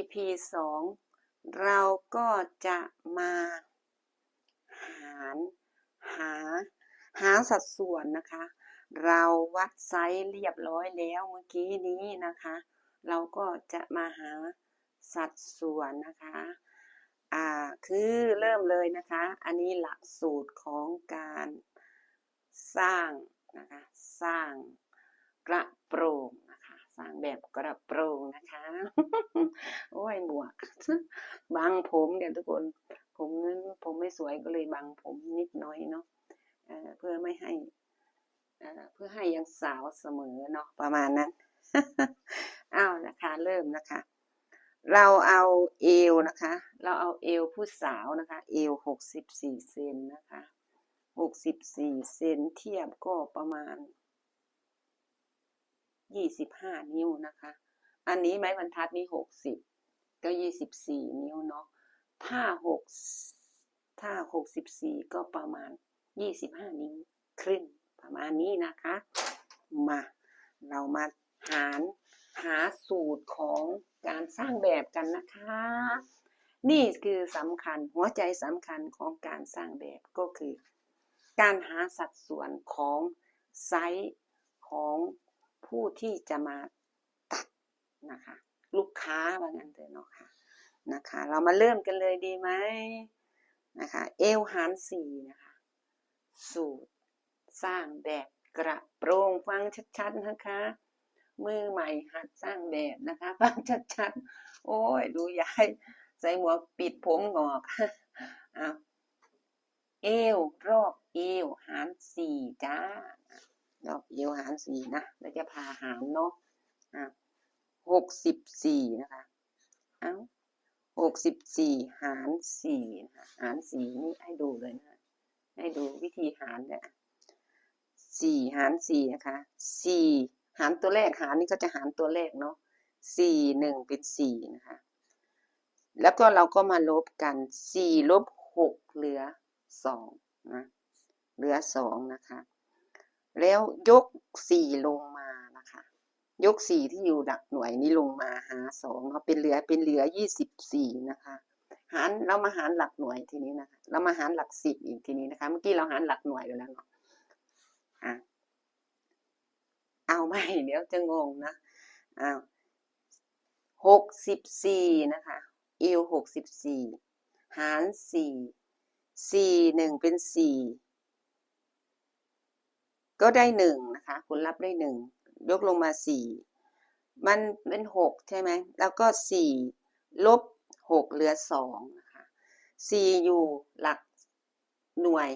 EP สองเราก็จะมาหารหาหาสัดส่วนนะคะ เราวัดไซส์เรียบร้อยแล้วเมื่อกี้นี้นะคะ เราก็จะมาหาสัดส่วนนะคะ อ่า คือเริ่มเลยนะคะ อันนี้หลักสูตรของการสร้างนะคะ สร้างกระโปรง สร้างแบบกระโปรงนะคะ โอ้ยหมวกบังผมเดี๋ยวทุกคน ผมนั้นผมไม่สวยก็เลยบังผมนิดน้อยเนาะเเพื่อไม่ให้เเพื่อให้ยังสาวเสมอเนาะประมาณนั้นอ้าวนะคะเริ่มนะคะ เราเอาเอวนะคะ เราเอาเอวผู้สาวนะคะ เอวหกสิบสี่เซนนะคะหกสิบสี่เซนเทียบก็ประมาณ ยี่สิบห้านิ้วนะคะ อันนี้ไม้บรรทัดนี่หกสิบก็ยี่สิบสี่นิ้วเนาะ ถ้าหกถ้าหกสิบสี่ก็ประมาณยี่สิบห้านิ้วครึ่งประมาณนี้นะคะ มา เรามาหารหาสูตรของการสร้างแบบกันนะคะ นี่คือสำคัญหัวใจสำคัญของการสร้างแบบก็คือ การหาสัดส่วนของไซส์ของ ผู้ที่จะมาตัดนะคะ ลูกค้าว่างั้นเถอะเนาะค่ะนะคะ เรามาเริ่มกันเลยดีไหมนะคะ เอวหารสี่นะคะ สูตรสร้างแบบกระโปรงฟังชัดๆนะคะ มือใหม่หัดสร้างแบบนะคะ ฟังชัดๆ โอ้ย ดูยาย ใส่หมวกปิดผมงอกอเอวรอบเอวหารสี่จ้า รอบเอวหารสี่นะแล้วจะพาหารเนาะอะหกสิบสี่นะคะเอ้าหกสิบสี่หารสี่นะคะหารสี่นี่ให้ดูเลยนะให้ดูวิธีหารเนี่ยสี่หารสี่นะคะสี่หารตัวแรกหารนี่ก็จะหารตัวแรกเนาะสี่หนึ่งเป็นสี่นะคะแล้วก็เราก็มาลบกันสี่ลบหกเหลือสองนะเหลือสองนะคะ แล้วยกสี่ลงมานะคะ ยกสี่ที่อยู่ดักหน่วยนี้ลงมาหาสองเนาะเป็นเหลือเป็นเหลือยี่สิบสี่นะคะ หารเรามาหารหลักหน่วยทีนี้นะคะ เรามาหารหลักสิบอีกทีนี้นะคะ เมื่อกี้เราหารหลักหน่วยไปแล้วเนาะอะเอาไม่เดี๋ยวจะงงนะอ้าวหกสิบสี่นะคะเอวหกสิบสี่หารสี่สี่หนึ่งเป็นสี่ ก็ได้หนึ่งนะคะผลลัพธ์ได้หนึ่งยกลงมาสี่มันเป็นหกใช่ไหมแล้วก็สี่ลบหกเหลือสองนะคะสี่อยู่หลักหน่วย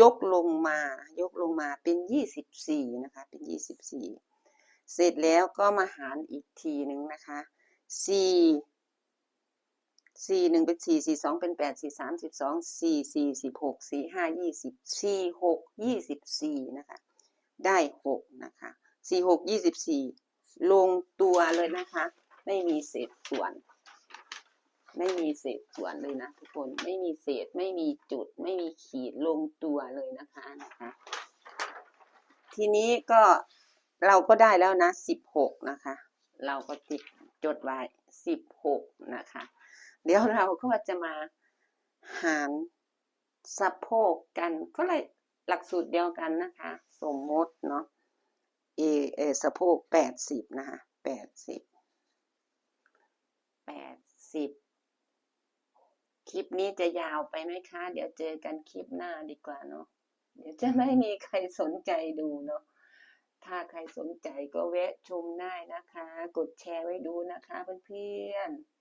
ยกลงมา ยกลงมาเป็นยี่สิบสี่นะคะเป็นยี่สิบสี่เสร็จแล้วก็มาหารอีกทีหนึ่งนะคะสี่สี่หนึ่งเป็นสี่สี่สองเป็นแปดสี่สามสิบสองสี่สี่สิบหกสี่ห้ายี่สิบสี่หกยี่สิบสี่นะคะ ได้หกนะคะสี่หกยี่สิบสี่ลงตัวเลยนะคะ ไม่มีเศษส่วน ไม่มีเศษส่วนเลยนะทุกคนไม่มีเศษไม่มีจุด ไม่มีขีดลงตัวเลยนะคะนะคะ ทีนี้ก็เราก็ได้แล้วนะสิบหกนะคะ เราก็ติดจดไว้สิบหกนะคะ เดี๋ยวเราก็จะมาหารสะโพกกันก็เลย หลักสูตรเดียวกันนะคะ สมมติเนาะเอเอสะโพกแปดสิบนะคะแปดสิบแปดสิบคลิปนี้จะยาวไปไหมคะ เดี๋ยวเจอกันคลิปหน้าดีกว่าเนาะเดี๋ยวจะไม่มีใครสนใจดูเนาะถ้าใครสนใจก็แวะชมได้นะคะ กดแชร์ไว้ดูนะคะเพื่อนๆ